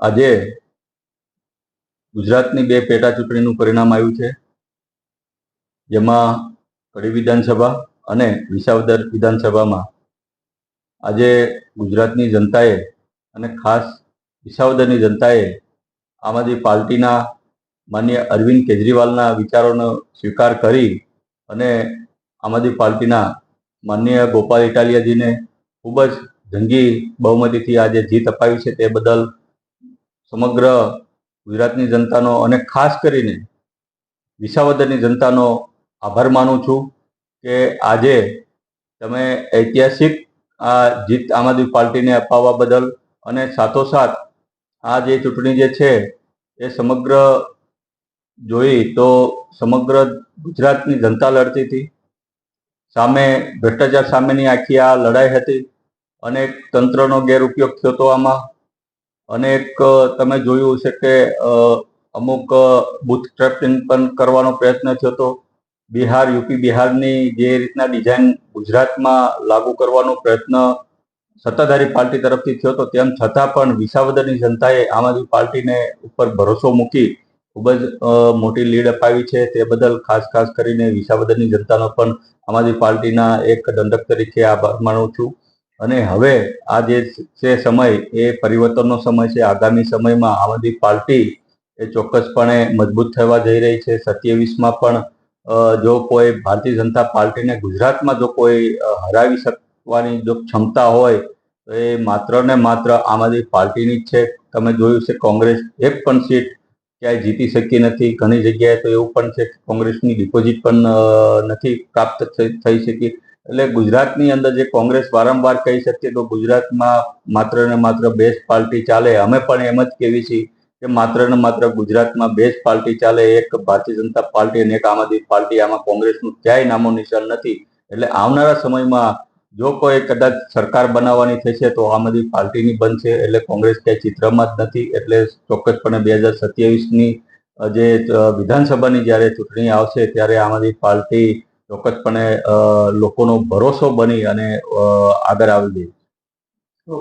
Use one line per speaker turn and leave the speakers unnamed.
આજે ગુજરાતની બે પેટા ચૂંટણીનું પરિણામ આવ્યું છે. જેમાં કડી વિધાનસભા અને વિસાવદર વિધાનસભામાં આજે ગુજરાતની જનતાએ અને ખાસ વિસાવદરની જનતાએ આમ આદમી પાર્ટીના માન્ય અરવિંદ કેજરીવાલના વિચારોનો સ્વીકાર કરી અને આમ આદમી પાર્ટીના માનનીય ગોપાલ ઇટાલિયાજીને ખૂબ જ જંગી બહુમતીથી આજે જીત અપાવી છે તે બદલ સમગ્ર ગુજરાતની જનતાનો અને ખાસ કરીને વિસાવદરની જનતાનો આભાર માનું છું કે આજે તમે ઐતિહાસિક આ જીત આમ આદમી પાર્ટીને અપાવવા બદલ અને સાથોસાથ આ જે ચૂંટણી જે છે એ સમગ્ર જોઈ તો સમગ્ર ગુજરાતની જનતા લડતી હતી. સામે ભ્રષ્ટાચાર સામેની આખી આ લડાઈ હતી. અનેક તંત્રનો ગેરઉપયોગ થયો હતો આમાં. અનેક તમે જોયું છે કે અમુક બુથ ટ્રેપિંગ પણ કરવાનો પ્રયત્ન થયો હતો. બિહાર, યુપી બિહારની જે રીતના ડિઝાઇન ગુજરાતમાં લાગુ કરવાનો પ્રયત્ન સત્તાધારી પાર્ટી તરફથી થયો હતો, તેમ છતાં પણ વિસાવદરની જનતાએ આમ આદમી પાર્ટીને ઉપર ભરોસો મૂકી ખૂબ જ મોટી લીડ અપાવી છે. તે બદલ ખાસ ખાસ કરીને વિસાવદરની જનતાનો પણ આમ આદમી પાર્ટીના એક દંડક તરીકે આભાર માનું છું. અને હવે આ જે છે સમય, એ પરિવર્તનનો સમય છે. આગામી સમયમાં આમ આદમી પાર્ટી એ ચોક્કસપણે મજબૂત થવા જઈ રહી છે. સત્યાવીસમાં પણ જો કોઈ ભારતીય જનતા પાર્ટીને ગુજરાતમાં જો કોઈ હરાવી શકવાની જો ક્ષમતા હોય, તો એ માત્ર ને માત્ર આમ આદમી પાર્ટીની જ છે. તમે જોયું છે કોંગ્રેસ એક પણ સીટ ક્યાંય જીતી શકી નથી, ઘણી જગ્યાએ તો એવું પણ છે કે કોંગ્રેસની ડિપોઝિટ પણ નથી પ્રાપ્ત થઈ શકી. એટલે ગુજરાતની અંદર જે કોંગ્રેસ વારંવાર કહી શકીએ તો ગુજરાતમાં માત્ર ને માત્ર બેસ્ટ પાર્ટી ચાલે, અમે પણ એમ જ કહેવી છીએ કે માત્ર ને માત્ર ગુજરાતમાં બેસ્ટ પાર્ટી ચાલે, એક ભારતીય જનતા પાર્ટી અને એક આમ આદમી પાર્ટી. આમાં કોંગ્રેસનું ક્યાંય નામો નિશાન નથી. એટલે આવનારા સમયમાં જો કોઈ કદાચ સરકાર બનાવવાની થશે, તો આમ આદમી પાર્ટીની બનશે એટલે કોંગ્રેસ ક્યાંય ચિત્રમાં જ નથી. એટલે ચોક્કસપણે બે હજાર સત્યાવીસની જે વિધાનસભાની જ્યારે ચૂંટણી આવશે, ત્યારે આમ આદમી પાર્ટી ચોક્કસપણે લોકોનો ભરોસો બની અને આગળ આવી
તો